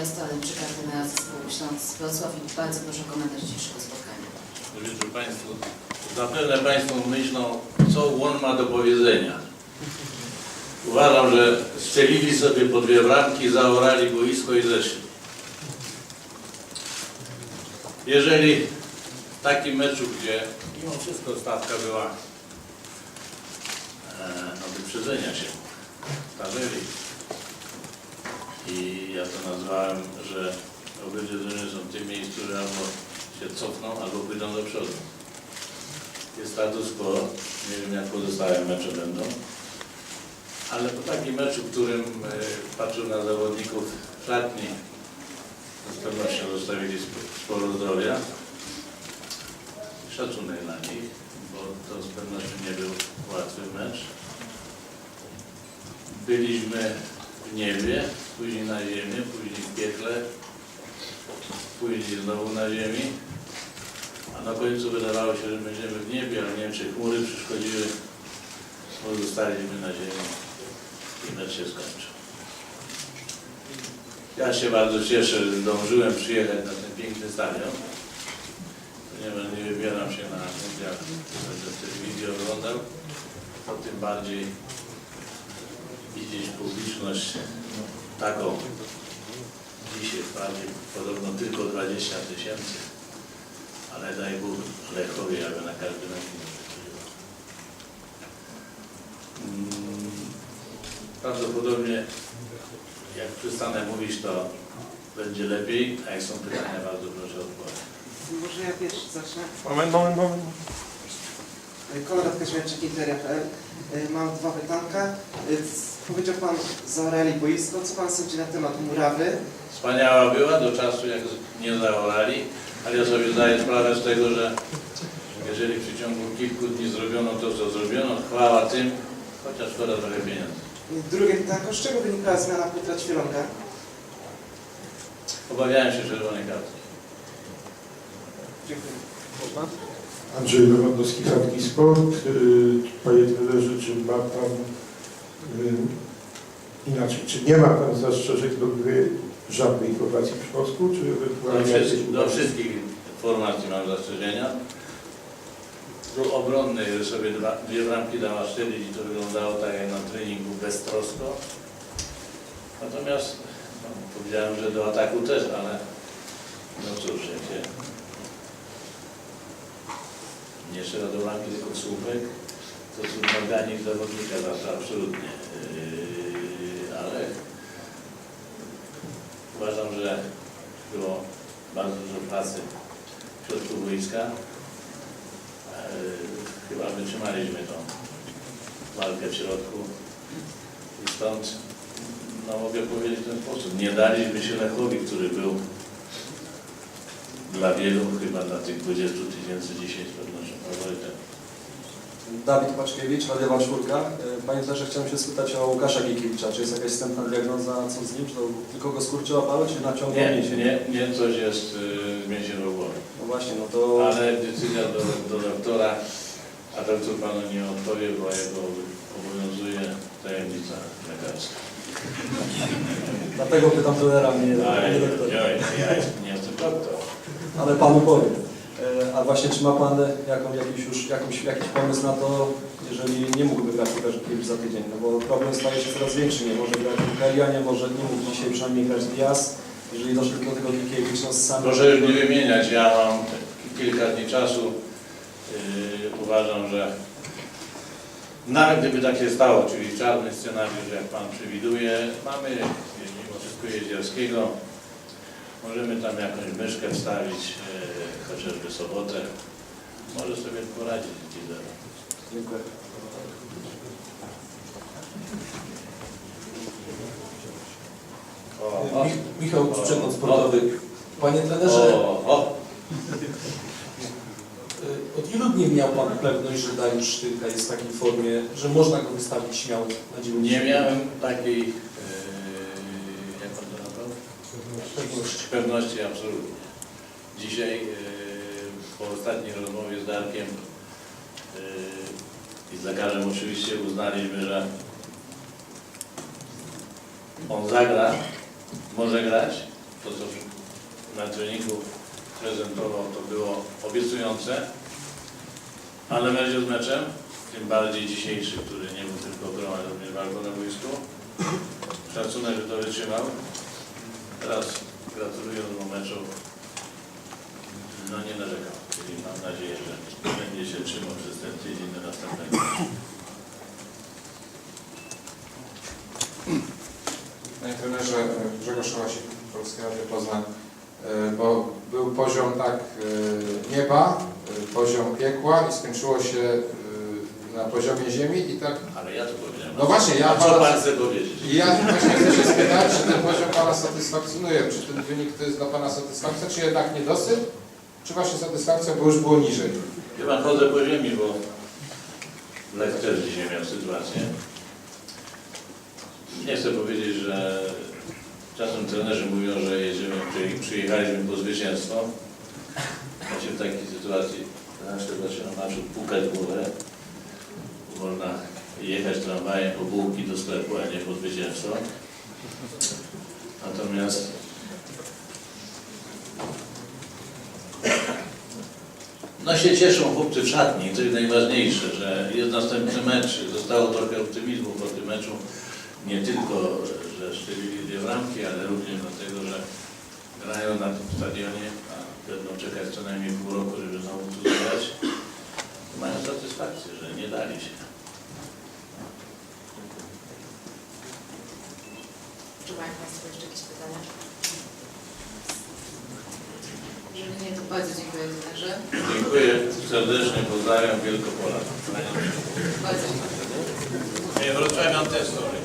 Ale przy karty na zespół Śląsk Wrocław i bardzo proszę o komentarz dzisiejszego spotkania. Dobry wieczór Państwu. Zapewne Państwo myślą, co on ma do powiedzenia. Uważam, że strzelili sobie po dwie bramki, zaorali boisko i zeszli. Jeżeli w takim meczu, gdzie mimo wszystko stawka była e, no, wyprzedzenia się, starzyli. I ja to nazwałem, że obydwie drużyny są w tym miejscu, że albo się cofną, albo pójdą do przodu. Jest status quo, nie wiem jak pozostałe mecze będą, ale po takim meczu, w którym e, patrzył na zawodników szatni, z pewnością zostawili sp- sporo zdrowia, szacunek dla nich, bo to z pewnością nie był łatwy mecz. Byliśmy w niebie, później na ziemię, później w piekle, później znowu na ziemi, a na końcu wydawało się, że będziemy w niebie, ale nie wiem, czy chmury przeszkodziły, pozostaliśmy na ziemi i mecz się skończył. Ja się bardzo cieszę, że zdążyłem przyjechać na ten piękny stadion, ponieważ nie wybieram się na mundial, będę w telewizji oglądał, to tym bardziej widzieć publiczność taką, Dzisiaj wprawdzie podobno tylko 20 tysięcy, ale daj Bóg Lechowi, aby na każdy mecz nie przychodziło. Mm, Prawdopodobnie jak przestanę mówić, to będzie lepiej, a jak są pytania, bardzo proszę o odpowiedź. Może ja pierwszy zacznę. Moment, moment, moment. Konrad Kaźmierczyk, Interia.pl. Y, Mam dwa pytanka. Y, Powiedział Pan, zaorali boisko. Co Pan sądzi na temat murawy? Wspaniała była do czasu, jak nie zaorali, ale ja sobie zdaję sprawę z tego, że jeżeli w przeciągu kilku dni zrobiono to, co zrobiono, chwała tym, chociaż szkoda trochę pieniędzy. Y, Drugie pytanko. Z czego wynikała zmiana Piotra Ćwielonka? Obawiałem się czerwonej kartki. Dziękuję. Andrzej Lewandowski, Hardki Sport. Yy, Panie trenerze, czy ma Pan inaczej, czy nie ma Pan zastrzeżeń do gry żadnej formacji w Śląsku, czy Do ewentualnie jakieś wszystkich, do wszystkich formacji mam zastrzeżenia. Do obronnej, że sobie dwa, dwie bramki dała strzelić i to wyglądało tak jak na treningu beztrosko. Natomiast no, powiedziałem, że do ataku też, ale no cóż, jak się nie strzela do bramki, tylko słupek, trudno organizm zawodnika zawsze absolutnie. Yy, ale uważam, że było bardzo dużo pracy w środku wojska. E, Chyba wytrzymaliśmy tą walkę w środku i stąd no, mogę powiedzieć w ten sposób. Nie daliśmy się Lechowi, który był dla wielu, chyba dla tych 20 tysięcy dzisiaj z pewnością. Dawid Paczkiewicz, Radio Czwórka. E, Panie trenerze, chciałem się spytać o Łukasza Gikiewicza. Czy jest jakaś wstępna diagnoza, co z nim? Czy to tylko go skurczyła palo, czy naciągnął Nie, mięsień? nie, nie coś jest y, w głowie. No właśnie, no to... Ale decyzja do, do doktora, a doktor panu nie odpowie, bo jego obowiązuje tajemnica lekarska. Dlatego pytam trenera, nie, nie doktora. ja, ja nie jestem doktor. Ale Panu powiem. E, A właśnie, czy ma Pan jaką, jakiś już jakąś, jakiś pomysł na to, jeżeli nie mógłby grać Łukasz Gikiewicz za tydzień? No bo problem staje się coraz większy. Nie może grać Bukaria, nie może, nie mógł dzisiaj przynajmniej grać Diaz. Jeżeli doszło do tego Gikiewicz, no sami... Proszę już nie wymieniać, ja mam kilka dni czasu. Yy, uważam, że nawet gdyby tak się stało, czyli czarny scenariusz, jak Pan przewiduje, mamy, jeśli wszystko Jeziorskiego, możemy tam jakąś myszkę wstawić, yy, chociażby sobotę. Może sobie poradzić z Gizerem. Dziękuję. O, o, Mich- Michał Sportowy. Panie trenerze, o, o. y, od ilu dni miał Pan pewność, że Dariusz Sztylka jest w takiej formie, że można go wystawić śmiało na 90 Nie miałem takiej, pewności. Absolutnie. Dzisiaj yy, po ostatniej rozmowie z Darkiem yy, i z lekarzem oczywiście uznaliśmy, że on zagra, może grać, to co na treningu prezentował, to było obiecujące, ale mecz z meczem, tym bardziej dzisiejszy, który nie był tylko grą, ale również walką na boisku. Szacunek, że to wytrzymał. Teraz gratuluję do meczu. No nie narzekam, czyli mam nadzieję, że będzie się trzymał przez ten tydzień do następnego. Panie trenerze, Grzegorz Hałasik, Polskie Radio Poznań, E, bo był poziom tak e, nieba, e, poziom piekła i skończyło się na poziomie ziemi i tak, Ale ja to powiedziałem. No właśnie, ja co pana, pan chce powiedzieć? ja właśnie chcę się spytać, czy ten poziom Pana satysfakcjonuje, czy ten wynik to jest dla Pana satysfakcja, czy jednak niedosyt, czy właśnie satysfakcja, bo już było niżej. Chyba chodzę po ziemi, bo też dzisiaj miał sytuację. Nie chcę powiedzieć, że czasem trenerzy mówią, że jedziemy, przyje- przyjechaliśmy po zwycięstwo. Ja się w takiej sytuacji zawsze zaczynam meczu pukać głowę. Jechać tramwajem po bułki do sklepu, a nie po zwycięstwo. Natomiast No się cieszą chłopcy w szatni, to jest najważniejsze, że jest następny mecz, zostało trochę optymizmu po tym meczu, nie tylko, że strzelili dwie bramki, ale również dlatego, że grają na tym stadionie, a będą czekać co najmniej pół roku, żeby znowu tu zagrać. Mają satysfakcję, że nie dali się. Czy mają Państwo jeszcze jakieś pytania? Jeżeli nie, to bardzo dziękuję trenerze. Dziękuję serdecznie, pozdrawiam Wielkopola. Bardzo dziękuję. Nie, wrocławian też, sorry.